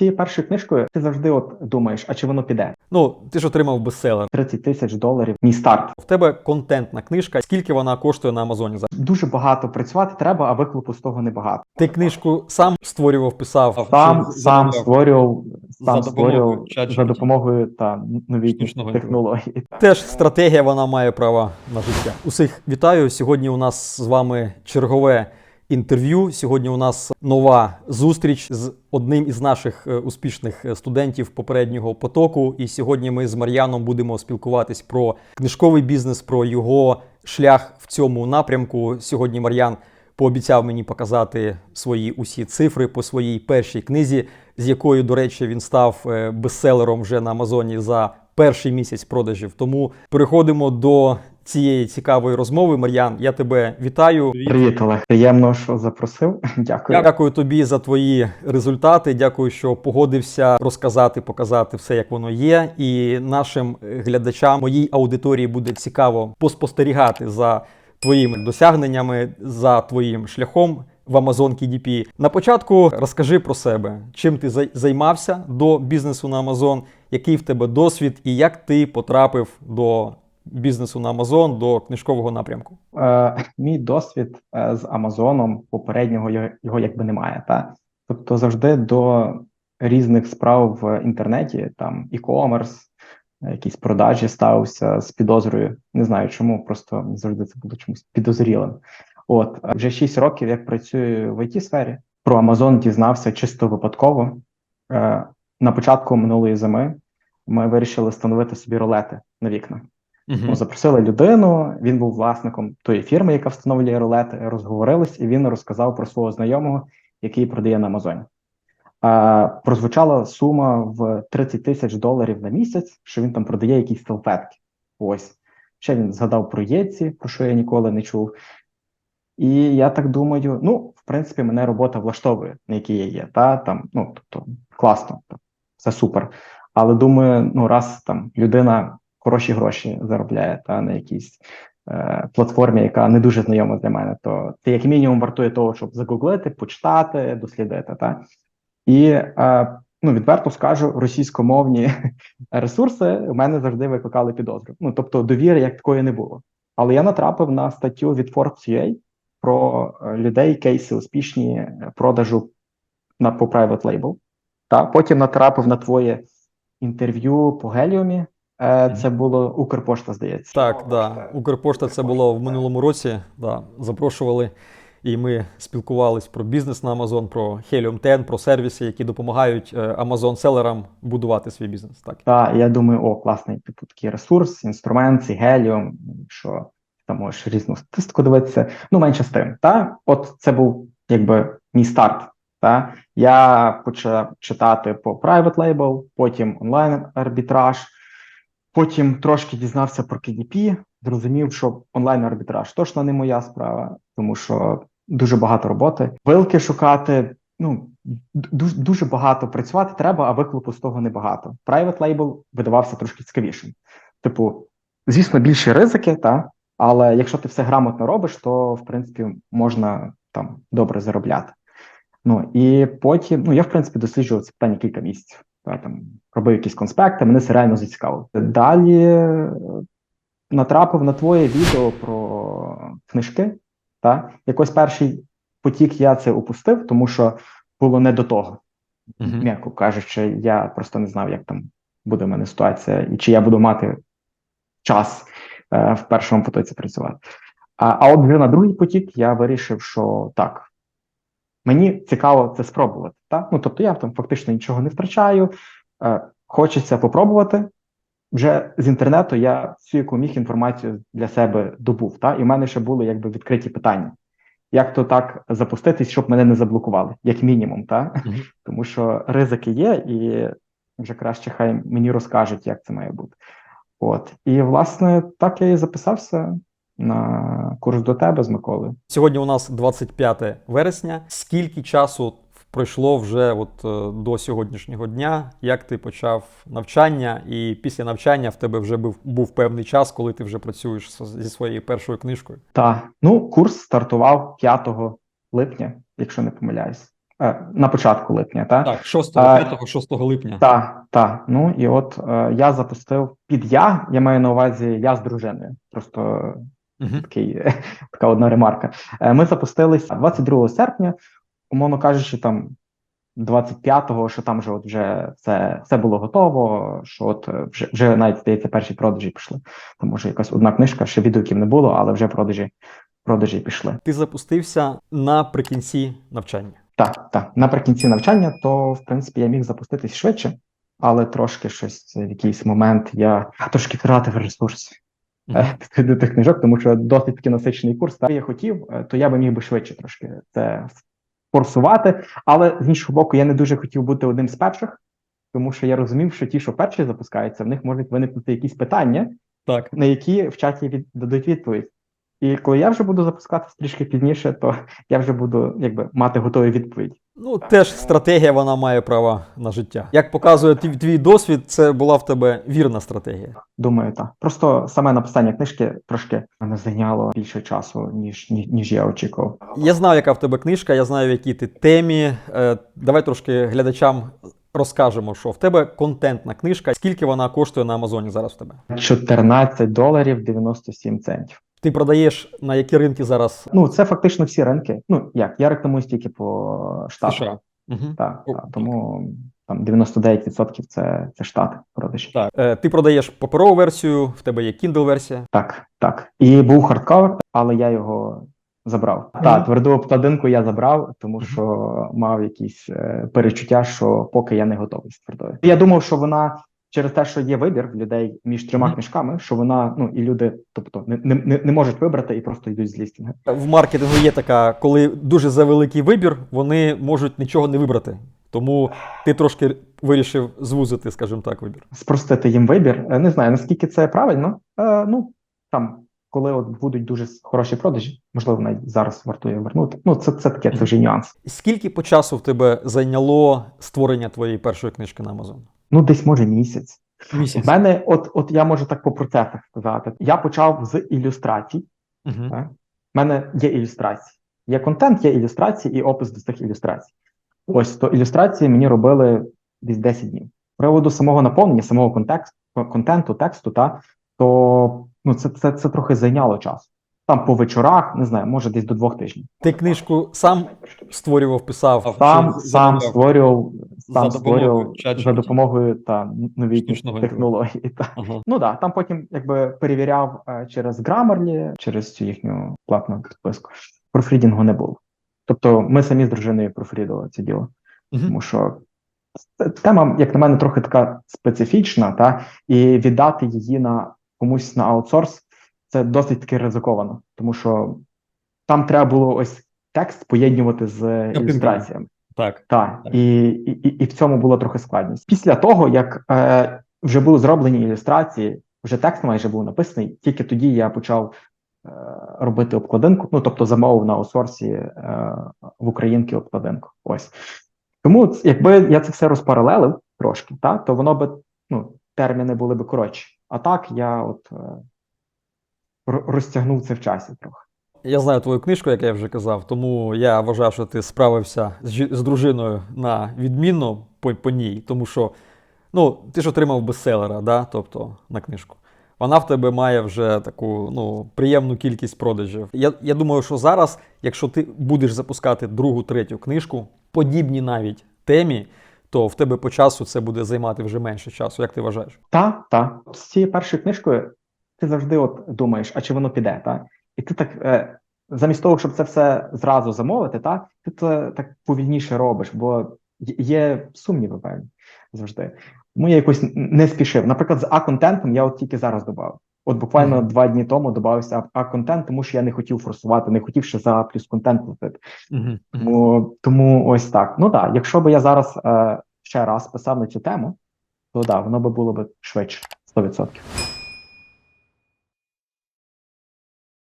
цією першою книжкою ти завжди от думаєш, а чи воно піде? Ну, ти ж отримав бестселер. 30 тисяч доларів. Мій старт. В тебе контентна книжка. Скільки вона коштує на Амазоні? зараз? Дуже багато працювати треба, а виклику з того небагато. Ти книжку сам створював, писав Сам Чи сам створював, сам За створював за допомогою та новітніх технологій. Теж стратегія вона має право на життя. Усіх вітаю. Сьогодні у нас з вами чергове інтерв'ю. Сьогодні у нас нова зустріч з одним із наших е, успішних е, студентів попереднього потоку. І сьогодні ми з Мар'яном будемо спілкуватись про книжковий бізнес, про його шлях в цьому напрямку. Сьогодні Мар'ян пообіцяв мені показати свої усі цифри по своїй першій книзі, з якою, до речі, він став е, бестселером вже на Амазоні за перший місяць продажів. Тому переходимо до цієї цікавої розмови. Мар'ян, я тебе вітаю. Привіт, Олег. Приємно, що запросив. Дякую. Дякую тобі за твої результати. Дякую, що погодився розказати, показати все, як воно є. І нашим глядачам, моїй аудиторії буде цікаво поспостерігати за твоїми досягненнями, за твоїм шляхом в Amazon KDP. На початку розкажи про себе, чим ти зай- займався до бізнесу на Amazon, який в тебе досвід і як ти потрапив до бізнесу на Amazon, до книжкового напрямку. Е, мій досвід е, з Амазоном попереднього його, якби немає. Та? Тобто завжди до різних справ в інтернеті, там e-commerce, якісь продажі ставився з підозрою. Не знаю чому, просто завжди це було чомусь підозрілим. От е, вже 6 років, як працюю в it сфері про Амазон дізнався чисто випадково. Е, На початку минулої зими ми вирішили встановити собі ролети на вікна. Ну, запросили людину, він був власником тої фірми, яка встановлює рулети, розговорились, і він розказав про свого знайомого, який продає на Амазоні. А, прозвучала сума в 30 тисяч доларів на місяць, що він там продає якісь салфетки. Ось. Ще він згадав про Єці, про що я ніколи не чув. І я так думаю, ну, в принципі, мене робота влаштовує, на якій я є. Та? Там, ну, тобто, класно, все супер. Але думаю, ну, раз там людина хороші гроші заробляє та на якійсь е, платформі, яка не дуже знайома для мене, то це як мінімум вартує того, щоб загуглити, почитати, дослідити. Та? І е, ну, відверто скажу, російськомовні ресурси у мене завжди викликали підозру. Ну, тобто довіри як такої не було. Але я натрапив на статтю від Forbes.ua про е, людей, кейси успішні е, продажу на по private label. Та потім натрапив на твоє інтерв'ю по Геліумі. Е, Це було Укрпошта, здається. Так, да. Укрпошта це було в минулому році. Да. Запрошували, і ми спілкувались про бізнес на Amazon, про Helium 10, про сервіси, які допомагають е, Amazon-селерам будувати свій бізнес. Так. Та я думаю, о, класний типу такий ресурс, інструмент, цей Геліум, що там можеш різну статистику дивитися. Ну, менше з тим. Та от це був якби мій старт. Та я почав читати по private label, потім онлайн арбітраж. Потім трошки дізнався про KDP, зрозумів, що онлайн арбітраж точно не моя справа, тому що дуже багато роботи. Вилки шукати, ну дуже, дуже багато працювати треба, а виклику з того небагато. Private label видавався трошки цікавішим. Типу, звісно, більші ризики, та але якщо ти все грамотно робиш, то в принципі можна там добре заробляти. Ну і потім, ну я в принципі досліджував це питання кілька місяців. Та, там робив якісь конспекти, мене це реально зацікавило. Далі е, натрапив на твоє відео про книжки. Та? Якось перший потік я це упустив, тому що було не до того. Мгм. М'яко кажучи, я просто не знав, як там буде в мене ситуація, і чи я буду мати час е, в першому потоці працювати. А, а от вже на другий потік я вирішив, що так, мені цікаво це спробувати. Та? Ну, тобто я там фактично нічого не втрачаю. Е, хочеться попробувати. Вже з інтернету я всю, яку міг інформацію для себе добув. Та? І в мене ще були якби відкриті питання. Як то так запуститись, щоб мене не заблокували, як мінімум, та? Мгм. тому що ризики є, і вже краще хай мені розкажуть, як це має бути. От. І, власне, так я і записався на курс до тебе з Миколою. Сьогодні у нас 25 вересня. Скільки часу пройшло вже от е, до сьогоднішнього дня? Як ти почав навчання? І після навчання в тебе вже був, був певний час, коли ти вже працюєш зі своєю першою книжкою? Та ну, курс стартував 5 липня, якщо не помиляюсь. Е, на початку липня, та? Так, 6, А, 5, 6 липня. Так, так. Ну і от е, я запустив під я, я маю на увазі я з дружиною. Просто Мгм. такий, така одна ремарка. Е, Ми запустилися 22 серпня, умовно кажучи, там 25-го, що там вже от вже все, все було готово, що от е, вже, вже навіть здається, перші продажі пішли. Там може якась одна книжка, ще відгуків не було, але вже продажі, продажі пішли. Ти запустився наприкінці навчання. Так, так. Наприкінці навчання, то в принципі я міг запуститись швидше, але трошки щось в якийсь момент я трошки втратив ресурс Е, до тих книжок, тому що досить таки насичений курс. Та я хотів, е, то я би міг би швидше трошки це форсувати. Але з іншого боку, я не дуже хотів бути одним з перших, тому що я розумів, що ті, що перші запускаються, в них можуть виникнути якісь питання, Так. на які в чаті від, дадуть відповідь. І коли я вже буду запускатися трішки пізніше, то я вже буду якби мати готові відповідь. Ну, теж стратегія вона має право на життя. Як показує твій, твій досвід, це була в тебе вірна стратегія. Думаю, так. Просто саме написання книжки трошки мене зайняло більше часу, ніж, ніж, ніж я очікував. Я знаю, яка в тебе книжка, я знаю, в якій ти темі. Е, давай трошки глядачам розкажемо, що в тебе контентна книжка. Скільки вона коштує на Амазоні зараз в тебе? 14 доларів 97 центів. Ти продаєш на які ринки зараз Ну, це фактично всі ринки. Ну, як, я рекламую тільки по штатах. США? Угу. Так, так, тому там 99% це, це штати продажі. Так. Е, ти продаєш паперову версію, в тебе є Kindle версія. Так, так. І був хардкавер, але я його забрав. Мгм. Так, тверду обкладинку я забрав, тому що мав якісь е, перечуття, що поки я не готовий з твердою. Я думав, що вона через те, що є вибір в людей між трьома книжками, що вона ну і люди, тобто, не, не, не- можуть вибрати і просто йдуть з лістінга. В маркетингу є така, коли дуже завеликий вибір, вони можуть нічого не вибрати. Тому ти трошки вирішив звузити, скажімо так, вибір. Спростити їм вибір. Е, Не знаю наскільки це правильно. Е, ну там, коли от будуть дуже хороші продажі, можливо, навіть зараз вартує вернути. Ну, це, це таке, це вже нюанс. Скільки по часу в тебе зайняло створення твоєї першої книжки на Amazon? Ну, десь може місяць. Місяць. В мене, от, от я можу так по процесах сказати. Я почав з ілюстрацій. Угу. Так? В мене є ілюстрації. Є контент, є ілюстрації і опис до цих ілюстрацій. Ось то ілюстрації мені робили десь 10 днів. З приводу самого наповнення, самого контексту, контенту, тексту, та, то ну, це, це, це трохи зайняло час. Там по вечорах, не знаю, може десь до двох тижнів. Ти книжку сам створював, писав? Сам, сам створював, сам За допомогою за допомогою та новітніх технологій. Та. Ага. Ну да, там потім якби перевіряв е, через Grammarly, через цю їхню платну підписку. Профрідінгу не було. Тобто ми самі з дружиною профрідували це діло, Мгм. тому що тема, як на мене, трохи така специфічна, та і віддати її на комусь на аутсорс це досить таки ризиковано, тому що там треба було ось текст поєднувати з ілюстраціями. Так. Так, Так. і, і, і в цьому була трохи складність. Після того, як е, вже були зроблені ілюстрації, вже текст майже був написаний, тільки тоді я почав е, робити обкладинку, ну тобто замовив на аутсорсі е, в українки обкладинку. Ось. Тому, якби я це все розпаралелив трошки, та, то воно би ну, терміни були би коротші. А так я от е, розтягнув це в часі трохи. Я знаю твою книжку, як я вже казав, тому я вважаю, що ти справився з, з дружиною на відмінно по, по ній, тому що ну, ти ж отримав бестселера, да? тобто на книжку. Вона в тебе має вже таку ну, приємну кількість продажів. Я, я думаю, що зараз, якщо ти будеш запускати другу, третю книжку, подібні навіть темі, то в тебе по часу це буде займати вже менше часу. Як ти вважаєш? Та, та. З цією першою книжкою ти завжди от думаєш, а чи воно піде, та? І ти так, е, замість того, щоб це все зразу замовити, та, ти це так повільніше робиш, бо є- сумніви певні завжди. Тому я якось не спішив. Наприклад, з А-контентом я от тільки зараз додав. От буквально Мгм. два дні тому додався А-контент, тому що я не хотів форсувати, не хотів ще за плюс контент платити. Угу. Тому, тому ось так. Ну так, якщо би я зараз е, ще раз писав на цю тему, то да, воно би було б швидше, 100%.